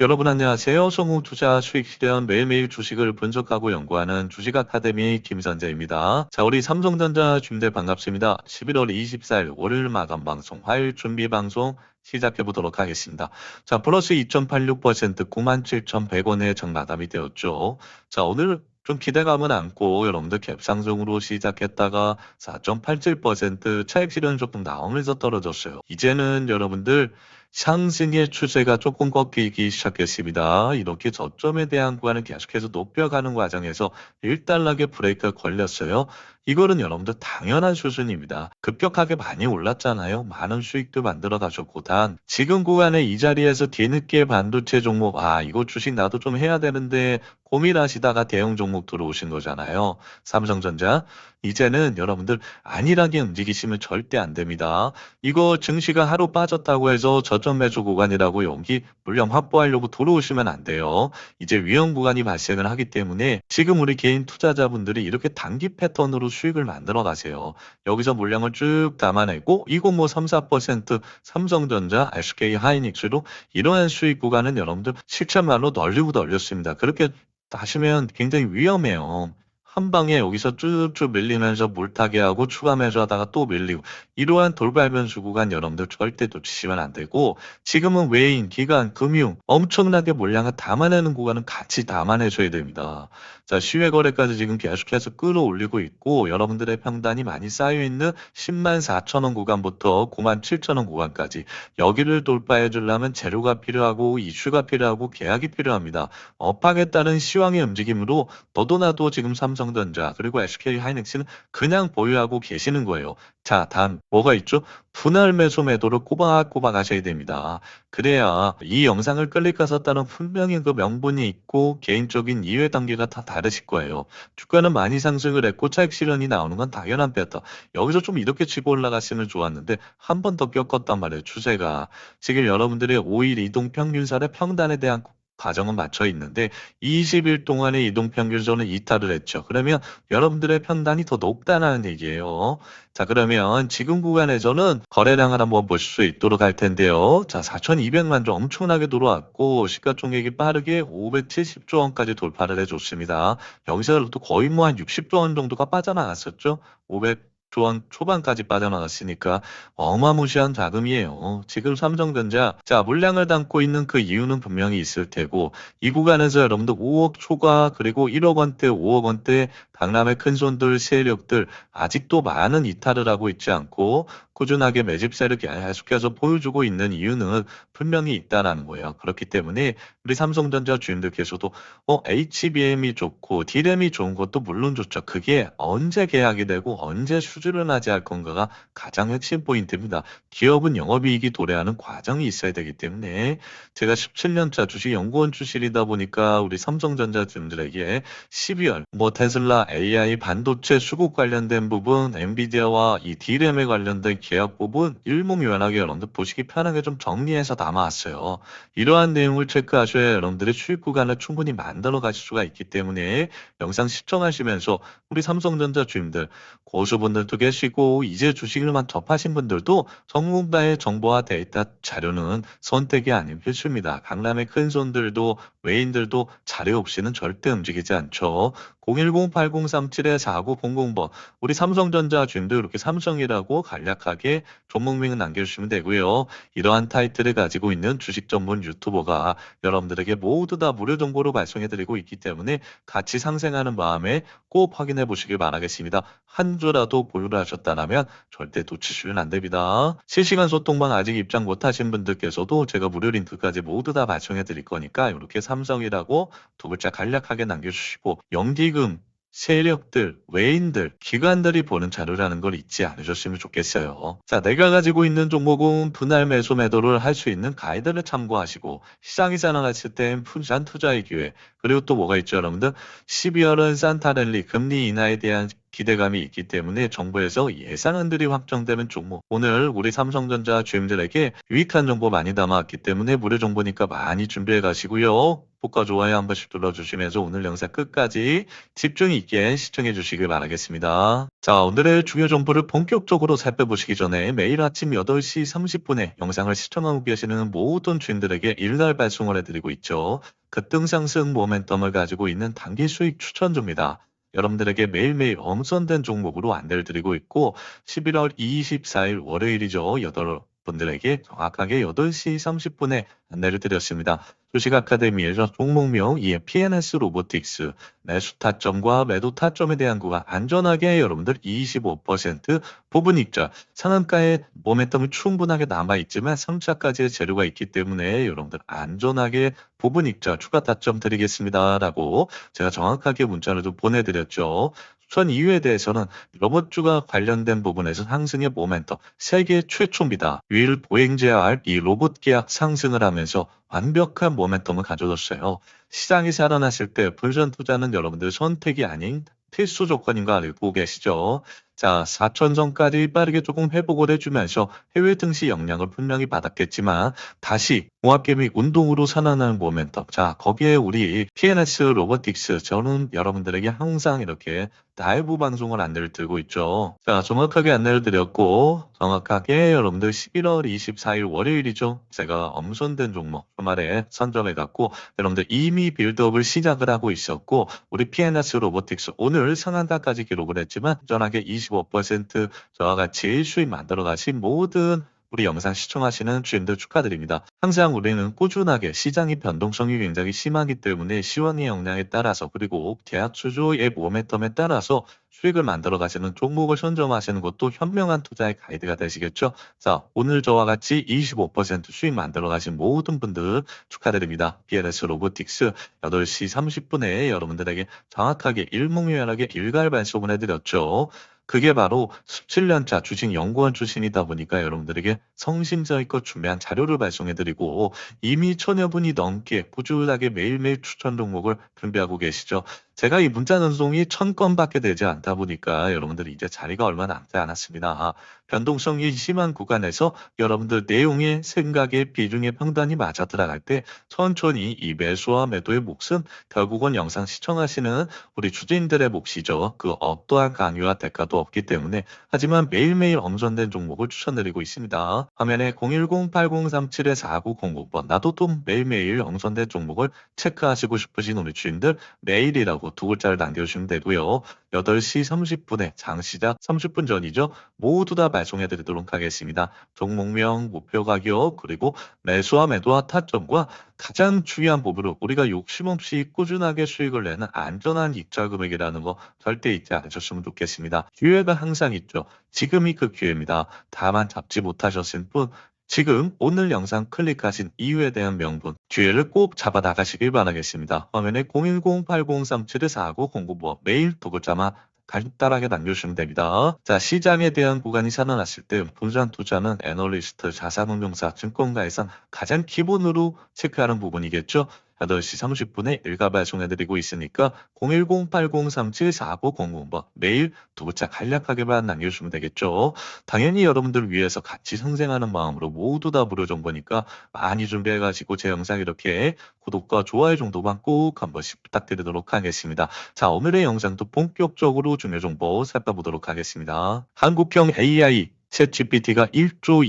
여러분 안녕하세요. 성우 투자 수익 실현 매일매일 주식을 분석하고 연구하는 주식 아카데미 김선재입니다. 자, 우리 삼성전자 준대 반갑습니다. 11월 24일 월요일 마감 방송, 화요일 준비 방송 시작해 보도록 하겠습니다. 자, 플러스 2.86% 97,100원에 정마감이 되었죠. 자, 오늘 좀 기대감은 않고 여러분들 갭상승으로 시작했다가 4.87% 차익 실현 조금 나오면서 떨어졌어요. 이제는 여러분들 상승의 추세가 조금 꺾이기 시작했습니다. 이렇게 저점에 대한 구간을 계속해서 높여가는 과정에서 일단락의 브레이크가 걸렸어요. 이거는 여러분들 당연한 수준입니다. 급격하게 많이 올랐잖아요. 많은 수익도 만들어 가셨고 단 지금 구간에 이 자리에서 뒤늦게 반도체 종목 아 이거 주식 나도 좀 해야 되는데 고민하시다가 대형 종목 들어오신 거잖아요. 삼성전자 이제는 여러분들 안일하게 움직이시면 절대 안 됩니다. 이거 증시가 하루 빠졌다고 해서 저점 매수 구간이라고 여기 물량 확보하려고 들어오시면 안 돼요. 이제 위험 구간이 발생을 하기 때문에 지금 우리 개인 투자자분들이 이렇게 단기 패턴으로 수익을 만들어 가세요. 여기서 물량을 쭉 담아내고 이거 뭐 3, 4% 삼성전자, SK 하이닉스로 이러한 수익 구간은 여러분들 실천말로 널리고 널렸습니다. 그렇게 하시면 굉장히 위험해요. 한 방에 여기서 쭉쭉 밀리면서 물타기 하고 추가 매수하다가 또 밀리고 이러한 돌발 변수 구간 여러분들 절대 놓치시면 안 되고 지금은 외인, 기관, 금융 엄청나게 물량을 담아내는 구간은 같이 담아내줘야 됩니다. 자, 시외 거래까지 지금 계속해서 끌어올리고 있고 여러분들의 평단이 많이 쌓여 있는 10만 4천 원 구간부터 9만 7천 원 구간까지 여기를 돌파해 주려면 재료가 필요하고 이슈가 필요하고 계약이 필요합니다. 업하겠다는 시황의 움직임으로 너도 나도 지금 삼성전자 그리고 SK 하이닉스는 그냥 보유하고 계시는 거예요. 자, 단 뭐가 있죠? 분할 매수 매도를 꼬박꼬박 하셔야 됩니다. 그래야 이 영상을 클릭하 셨다는 분명히 그 명분이 있고 개인적인 이해 단계가 다 다르실 거예요. 주가는 많이 상승을 했고 차익 실현이 나오는 건 당연한 패턴. 여기서 좀 이렇게 치고 올라갔으면 좋았는데 한 번더 꺾었단 말이에요. 추세가. 지금 여러분들의 5일 이동 평균선의 평단에 대한 과정은 맞춰 있는데 20일 동안의 이동 평균선을 이탈을 했죠. 그러면 여러분들의 편단이 더 높다는 얘기예요. 자, 그러면 지금 구간에서는 거래량을 한번 볼 수 있도록 할 텐데요. 자, 4,200만 주 엄청나게 들어왔고 시가총액이 빠르게 570조 원까지 돌파를 해줬습니다. 여기서 또 거의 뭐 한 60조 원 정도가 빠져나갔었죠. 500 조원 초반까지 빠져나갔으니까 어마무시한 자금이에요. 지금 삼성전자 자 물량을 담고 있는 그 이유는 분명히 있을 테고 이 구간에서 여러분들 5억 초과 그리고 1억 원대 5억 원대 강남의 큰 손들 세력들 아직도 많은 이탈을 하고 있지 않고 꾸준하게 매집세를 계속해서 보여주고 있는 이유는 분명히 있다라는 거예요. 그렇기 때문에 우리 삼성전자 주인들께서도 어 HBM이 좋고 D램이 좋은 것도 물론 좋죠. 그게 언제 계약이 되고 언제 수주를 맞이할 건가가 가장 핵심 포인트입니다. 기업은 영업이익이 도래하는 과정이 있어야 되기 때문에 제가 17년차 주식 연구원 출신이다 보니까 우리 삼성전자 주인들에게 12월 뭐 테슬라, AI, 반도체 수급 관련된 부분, 엔비디아와 이 D램에 관련된 계약 부분 일목요연하게 여러분들 보시기 편하게 좀 정리해서 담아왔어요. 이러한 내용을 체크하셔야 여러분들의 수익 구간을 충분히 만들어 가실 수가 있기 때문에 영상 시청하시면서 우리 삼성전자 주임들 고수분들 도 계시고 이제 주식을만 접하신 분들도 전문가의 정보와 데이터 자료는 선택이 아닌 필수입니다. 강남의 큰 손들도 외인들도 자료 없이는 절대 움직이지 않죠. 010-8037-4900번 우리 삼성전자 주임들 이렇게 삼성이라고 간략하게 종목명은 남겨주시면 되고요. 이러한 타이틀을 가지고 있는 주식 전문 유튜버가 여러분들에게 모두 다 무료 정보로 발송해드리고 있기 때문에 같이 상생하는 마음에 꼭 확인해 보시길 바라겠습니다. 한 주라도 보유를 하셨다면 절대 놓치시면 안 됩니다. 실시간 소통방 아직 입장 못하신 분들께서도 제가 무료 링크까지 모두 다 발송해 드릴 거니까 이렇게 삼성이라고 두 글자 간략하게 남겨주시고 연기금 세력들, 외인들, 기관들이 보는 자료라는 걸 잊지 않으셨으면 좋겠어요. 자, 내가 가지고 있는 종목은 분할 매수 매도를 할 수 있는 가이드를 참고하시고 시장이 살아났을 땐 분산 투자의 기회 그리고 또 뭐가 있죠 여러분들 12월은 산타랠리 금리 인하에 대한 기대감이 있기 때문에 정부에서 예산안들이 확정되는 종목 오늘 우리 삼성전자 주임들에게 유익한 정보 많이 담아왔기 때문에 무료 정보니까 많이 준비해 가시고요. 구독과 좋아요 한 번씩 눌러주시면서 오늘 영상 끝까지 집중 있게 시청해 주시길 바라겠습니다. 자, 오늘의 중요 정보를 본격적으로 살펴보시기 전에 매일 아침 8시 30분에 영상을 시청하고 계시는 모든 주인들에게 일날 발송을 해드리고 있죠. 급등상승 모멘텀을 가지고 있는 단기 수익 추천주입니다. 여러분들에게 매일매일 엄선된 종목으로 안내를 드리고 있고 11월 24일 월요일이죠. 여러분들에게 정확하게 8시 30분에 안내를 드렸습니다. 주식 아카데미에서 종목명 이에 PNS 로보틱스 매수 타점과 매도 타점에 대한 구간 안전하게 여러분들 25% 부분 입자 상한가의 모멘텀이 충분하게 남아 있지만 3차까지의 재료가 있기 때문에 여러분들 안전하게 부분 입자 추가 타점 드리겠습니다 라고 제가 정확하게 문자를 좀 보내드렸죠. 추천 이유에 대해서는 로봇주가 관련된 부분에서 상승의 모멘텀 세계 최초입니다. 유일 보행제할 이 로봇 계약 상승을 하면서 완벽한 모멘텀을 가져줬어요. 시장이 살아났을 때 불전 투자는 여러분들 선택이 아닌 필수 조건인 거 알고 계시죠? 자, 4천 전까지 빠르게 조금 회복을 해주면서 해외 증시 영향을 분명히 받았겠지만 다시 공합계 및 운동으로 살아나는 모멘텀. 자, 거기에 우리 PNS 로보틱스 저는 여러분들에게 항상 이렇게 라이브 방송을 안내를 드리고 있죠. 자, 정확하게 안내를 드렸고 정확하게 여러분들 11월 24일 월요일이죠. 제가 엄선된 종목 주말에 선점해 갖고 여러분들 이미 빌드업을 시작을 하고 있었고 우리 PNS 로보틱스 오늘 상한가까지 기록을 했지만 전하게 25% 저와 같이 수익 만들어 가신 모든 우리 영상 시청하시는 주인들 축하드립니다. 항상 우리는 꾸준하게 시장의 변동성이 굉장히 심하기 때문에 시원의 역량에 따라서 그리고 계약 추조의 모멘텀에 따라서 수익을 만들어 가시는 종목을 선점하시는 것도 현명한 투자의 가이드가 되시겠죠. 자, 오늘 저와 같이 25% 수익 만들어 가신 모든 분들 축하드립니다. BLS 로보틱스 8시 30분에 여러분들에게 정확하게 일목요연하게 일괄 발송을 해드렸죠. 그게 바로 17년차 주식 연구원 출신이다 보니까 여러분들에게 성심성의껏 준비한 자료를 발송해드리고 이미 천여 분이 넘게 꾸준하게 매일매일 추천 종목을 준비하고 계시죠. 제가 이 문자 전송이 천 건밖에 되지 않다 보니까 여러분들이 이제 자리가 얼마 남지 않았습니다. 변동성이 심한 구간에서 여러분들 내용의 생각의 비중의 평단이 맞아 들어갈 때 천천히 이 매수와 매도의 몫은 결국은 영상 시청하시는 우리 주주인들의 몫이죠. 그 어떠한 강요와 대가도 없기 때문에 하지만 매일매일 엄선된 종목을 추천드리고 있습니다. 화면에 010-8037-4909번 나도 또 매일매일 엄선된 종목을 체크하시고 싶으신 우리 주인들 매일이라고 두 글자를 남겨주시면 되고요. 8시 30분에 장 시작 30분 전이죠. 모두 다 발송해 드리도록 하겠습니다. 종목명, 목표 가격, 그리고 매수와 매도와 타점과 가장 중요한 부분으로 우리가 욕심 없이 꾸준하게 수익을 내는 안전한 입자 금액이라는 거 절대 잊지 않으셨으면 좋겠습니다. 기회가 항상 있죠. 지금이 그 기회입니다. 다만 잡지 못하셨을 뿐 지금 오늘 영상 클릭하신 이유에 대한 명분, 기회를 꼭 잡아 나가시길 바라겠습니다. 화면에 010-8037-4909번 메일 두 글자만 간단하게 남겨주시면 됩니다. 자, 시장에 대한 구간이 살아났을 때 분산 투자는 애널리스트, 자산운용사, 증권가에선 가장 기본으로 체크하는 부분이겠죠. 8시 30분에 일가 발송해드리고 있으니까 010-8037-4900번 메일 두 글자 간략하게만 남겨주시면 되겠죠. 당연히 여러분들을 위해서 같이 성생하는 마음으로 모두 다 무료 정보니까 많이 준비해가지고 제 영상 이렇게 구독과 좋아요 정도만 꼭 한 번씩 부탁드리도록 하겠습니다. 자, 오늘의 영상도 본격적으로 중요 정보 살펴보도록 하겠습니다. 한국형 AI 챗 GPT가 1조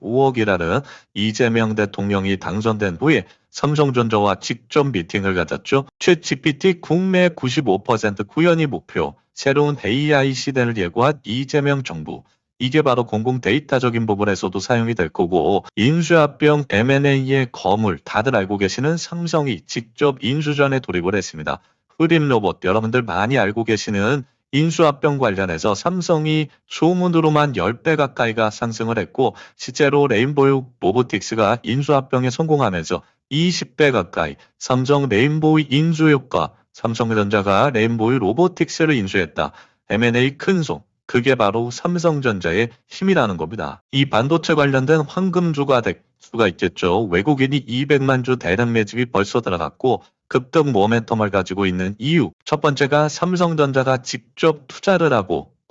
245억이라는 이재명 대통령이 당선된 후에 삼성전자와 직접 미팅을 가졌죠. 챗 GPT 국내 95% 구현이 목표, 새로운 AI 시대를 예고한 이재명 정부. 이게 바로 공공 데이터적인 부분에서도 사용이 될 거고 인수합병 M&A의 거물 다들 알고 계시는 삼성이 직접 인수전에 돌입을 했습니다. 흐림 로봇 여러분들 많이 알고 계시는 인수합병 관련해서 삼성이 소문으로만 10배 가까이가 상승을 했고 실제로 레인보우 로보틱스가 인수합병에 성공하면서 20배 가까이 삼성 레인보우 인수 효과 삼성전자가 레인보우 로보틱스를 인수했다. M&A 큰손 그게 바로 삼성전자의 힘이라는 겁니다. 이 반도체 관련된 황금주가 될 수가 있겠죠. 외국인이 200만 주 대량 매집이 벌써 들어갔고 급등 모멘텀을 가지고 있는 이유. 첫 번째가 삼성전자가 직접 투자를 하고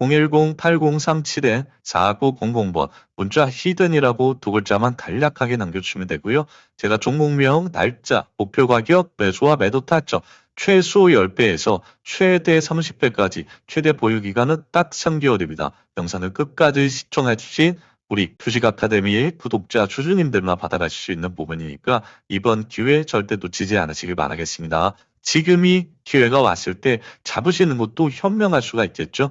010-8037-4900번 문자 히든이라고 두 글자만 간략하게 남겨주시면 되고요. 제가 종목명, 날짜, 목표 가격, 매수와 매도 타점 최소 10배에서 최대 30배까지 최대 보유 기간은 딱 3개월입니다. 영상을 끝까지 시청해 주신 우리 주식 아카데미의 구독자 주주님들만 받아가실 수 있는 부분이니까 이번 기회 절대 놓치지 않으시길 바라겠습니다. 지금이 기회가 왔을 때 잡으시는 것도 현명할 수가 있겠죠.